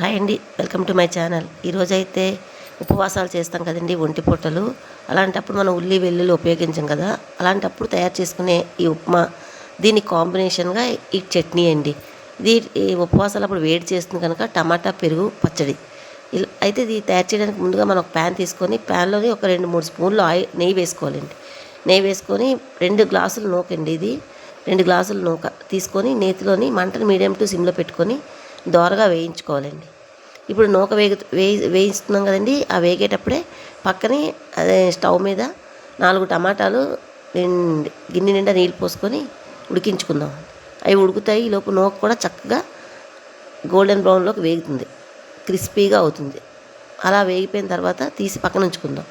Hi అండి welcome to my channel. ఈరోజు అయితే ఉపవాసాలు చేస్తాం కదండి ఒంటి పూటలు. అలాంటప్పుడు మనం ఉల్లి వెల్లుల్లి ఉపయోగించాం కదా. అలాంటప్పుడు తయారు చేసుకునే ఈ ఉప్మా దీని కాంబినేషన్గా ఈ చట్నీ అండి. ఇది ఈ ఉపవాసాలు అప్పుడు వేడి చేస్తుంది కనుక టమాటా పెరుగు పచ్చడి. ఇలా అయితే ఇది తయారు చేయడానికి ముందుగా మనం ఒక ప్యాన్ తీసుకొని ప్యాన్లోని ఒక రెండు మూడు స్పూన్లు ఆయిల్ నెయ్యి వేసుకోవాలండి. నెయ్యి వేసుకొని రెండు గ్లాసులు నూకండి ఇది. రెండు గ్లాసులు నూక తీసుకొని నేతిలోని మంటను మీడియం టు సిమ్లో పెట్టుకొని దోరగా వేయించుకోవాలండి. ఇప్పుడు నూక వేగు వేయి వేయిస్తున్నాం కదండి ఆ వేగేటప్పుడే పక్కనే అదే స్టవ్ మీద నాలుగు టమాటాలు గిన్నె నిండా నీళ్ళు పోసుకొని ఉడికించుకుందాం. అవి ఉడుకుతాయి ఈ లోపు నూక కూడా చక్కగా గోల్డెన్ బ్రౌన్లోకి వేగుతుంది క్రిస్పీగా అవుతుంది. అలా వేగిపోయిన తర్వాత తీసి పక్కన ఉంచుకుందాం.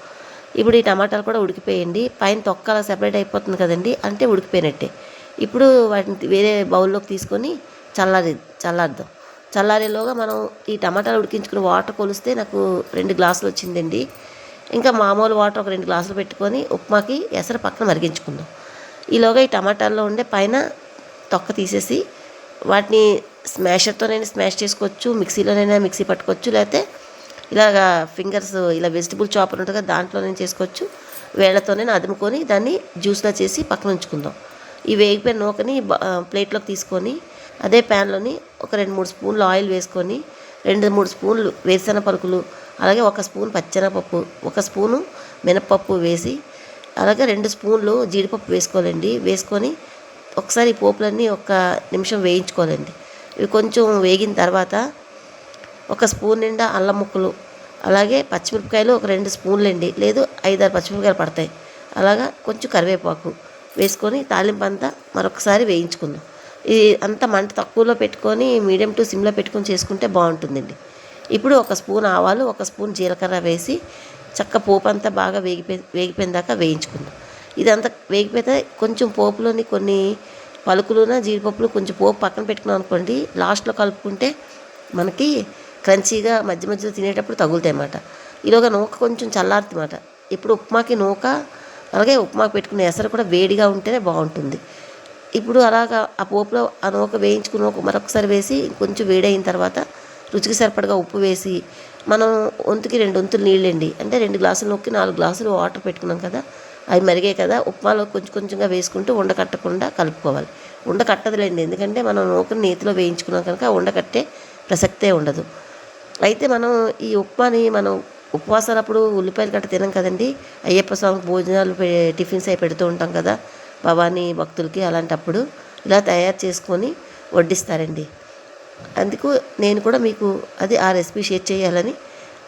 ఇప్పుడు ఈ టమాటాలు కూడా ఉడికిపోయండి పైన తొక్క అలా సెపరేట్ అయిపోతుంది కదండి అంటే ఉడికిపోయినట్టే. ఇప్పుడు వాటిని వేరే బౌల్లోకి తీసుకొని చల్లారి చల్లార్దాం. చల్లారేలోగా మనం ఈ టమాటాలు ఉడికించుకుని వాటర్ కొలిస్తే నాకు రెండు గ్లాసులు వచ్చిందండి. ఇంకా మామూలు వాటర్ ఒక రెండు గ్లాసులు పెట్టుకొని ఉప్మాకి ఎసరు పక్కన మరిగించుకుందాం. ఈలోగా ఈ టమాటాల్లో ఉండే పైన తొక్క తీసేసి వాటిని స్మాషర్తోనైనా స్మాష్ చేసుకోవచ్చు మిక్సీలోనైనా మిక్సీ పట్టుకోవచ్చు లేకపోతే ఇలాగా ఫింగర్స్ ఇలా వెజిటబుల్ చాపర్ ఉంటుంది కదా దాంట్లోనే చేసుకోవచ్చు. వేళ్ళతోనే అదుముకొని దాన్ని జ్యూస్లా చేసి పక్కన ఉంచుకుందాం. ఈ వేగిపోయిన నూకని ప్లేట్లోకి తీసుకొని అదే ప్యాన్లోని ఒక రెండు మూడు స్పూన్లు ఆయిల్ వేసుకొని రెండు మూడు స్పూన్లు వేరుశెనగ పలుకులు అలాగే ఒక స్పూన్ పచ్చెనపప్పు ఒక స్పూను మినపప్పు వేసి అలాగే రెండు స్పూన్లు జీడిపప్పు వేసుకోవాలండి. వేసుకొని ఒకసారి పోపులన్నీ ఒక నిమిషం వేయించుకోవాలండి. ఇవి కొంచెం వేగిన తర్వాత ఒక స్పూన్ నిండా అల్లం ముక్కలు అలాగే పచ్చిమిరపకాయలు ఒక రెండు స్పూన్లు అండి లేదు ఐదారు పచ్చిమిరపకాయలు పడతాయి. అలాగా కొంచెం కరివేపాకు వేసుకొని తాలింపు అంతా మరొకసారి వేయించుకుందాం. ఇది అంతా మంట తక్కువలో పెట్టుకొని మీడియం టు సిమ్లో పెట్టుకొని చేసుకుంటే బాగుంటుందండి. ఇప్పుడు ఒక స్పూన్ ఆవాలు ఒక స్పూన్ జీలకర్ర వేసి చక్క పోపు అంతా బాగా వేగిపోయి వేగిపోయిన దాకా వేయించుకుందాం. ఇదంతా వేగిపోతే కొంచెం పోపులోని కొన్ని పలుకులున జీడిపప్పులు కొంచెం పోపు పక్కన పెట్టుకున్నాం అనుకోండి లాస్ట్లో కలుపుకుంటే మనకి క్రంచీగా మధ్య మధ్యలో తినేటప్పుడు తగులుతాయి అన్నమాట. ఈలోగా నూక కొంచెం చల్లారుతుందన్నమాట ఇప్పుడు ఉప్మాకి నూక అలాగే ఉప్మాకి పెట్టుకునే ఎసరు కూడా వేడిగా ఉంటేనే బాగుంటుంది. ఇప్పుడు అలాగా ఆ పోపులో ఆ నూక వేయించుకున్న మరొకసారి వేసి కొంచెం వేడైన తర్వాత రుచికి సరిపడగా ఉప్పు వేసి మనం వంతుకి రెండు వంతులు నీళ్ళండి. అంటే రెండు గ్లాసులు నొక్కి నాలుగు గ్లాసులు వాటర్ పెట్టుకున్నాం కదా అవి మరిగాయి కదా ఉప్మాలో కొంచెం కొంచెంగా వేసుకుంటూ ఉండకట్టకుండా కలుపుకోవాలి. ఉండకట్టదులేండి ఎందుకంటే మనం నూకని నేతిలో వేయించుకున్నాం కనుక ఉండకట్టే ప్రసక్తే ఉండదు. అయితే మనం ఈ ఉప్మాని మనం ఉపవాసాలప్పుడు ఉల్లిపాయలు గట్ట తినం కదండి అయ్యప్ప స్వామికి భోజనాలు పె- టిఫిన్స్ అవి పెడుతూ ఉంటాం కదా భవానీ భక్తులకి అలాంటప్పుడు ఇలా తయారు చేసుకొని వడ్డిస్తారండి. అందుకు నేను కూడా మీకు అది ఆ రెసిపీ షేర్ చేయాలని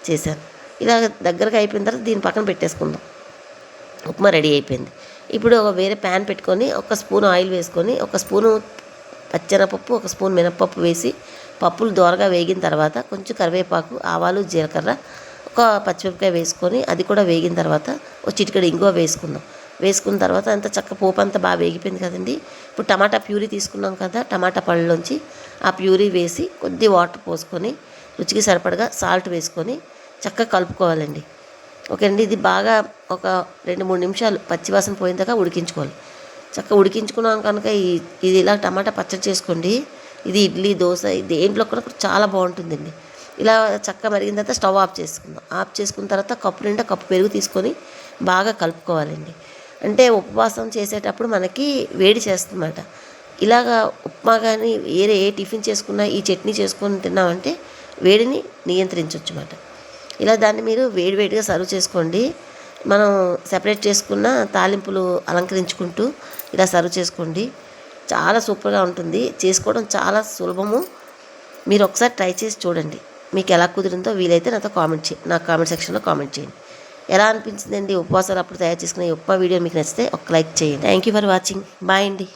చేశాను. ఇలా దగ్గరగా అయిపోయిన తర్వాత దీన్ని పక్కన పెట్టేసుకుందాం. ఉప్మా రెడీ అయిపోయింది. ఇప్పుడు ఒక వేరే ప్యాన్ పెట్టుకొని ఒక స్పూన్ ఆయిల్ వేసుకొని ఒక స్పూను పచ్చెనపప్పు ఒక స్పూన్ మినపప్పు వేసి పప్పులు దోరగా వేగిన తర్వాత కొంచెం కరివేపాకు ఆవాలు జీలకర్ర ఒక పచ్చిమిరపకాయ వేసుకొని అది కూడా వేగిన తర్వాత ఒక చిటికెడు ఇంగువ వేసుకుందాం. వేసుకున్న తర్వాత అంత చక్క పోపు అంతా బాగా వేగిపోయింది కదండి. ఇప్పుడు టమాటా ప్యూరీ తీసుకున్నాం కదా టమాటా పళ్ళలోంచి ఆ ప్యూరీ వేసి కొద్ది వాటర్ పోసుకొని రుచికి సరిపడగా సాల్ట్ వేసుకొని చక్కగా కలుపుకోవాలండి. ఓకే అండి ఇది బాగా ఒక రెండు మూడు నిమిషాలు పచ్చివాసన పోయిన దాకా ఉడికించుకోవాలి. చక్కగా ఉడికించుకున్నాం కనుక ఈ ఇది ఇలా టమాటా పచ్చడి చేసుకోండి. ఇది ఇడ్లీ దోశ దేంట్లో కూడా చాలా బాగుంటుందండి. ఇలా చక్కగా మరిగిన తర్వాత స్టవ్ ఆఫ్ చేసుకుందాం. ఆఫ్ చేసుకున్న తర్వాత కప్పు నిండా కప్పు పెరుగు తీసుకొని బాగా కలుపుకోవాలండి. అంటే ఉపవాసం చేసేటప్పుడు మనకి వేడి చేస్తుందన్నమాట. ఇలాగా ఉప్మా కానీ వేరే ఏ టిఫిన్ చేసుకున్నా ఈ చట్నీ చేసుకొని తిన్నామంటే వేడిని నియంత్రించవచ్చు అన్నమాట ఇలా దాన్ని మీరు వేడివేడిగా సర్వ్ చేసుకోండి. మనం సెపరేట్ చేసుకున్న తాలింపులు అలంకరించుకుంటూ ఇలా సర్వ్ చేసుకోండి. చాలా సూపర్గా ఉంటుంది. చేసుకోవడం చాలా సులభము. మీరు ఒకసారి ట్రై చేసి చూడండి. మీకు ఎలా కుదిరిందో వీలైతే నాతో కామెంట్ చేయండి నా కామెంట్ సెక్షన్లో కామెంట్ చేయండి. ఎలా అనిపించిందండి? ఉపవాసాలు అప్పుడు తయారు చేసుకునే ఈ ఉప్మా వీడియో మీకు నచ్చితే ఒక లైక్ చేయండి. Thank you for watching bye అండి.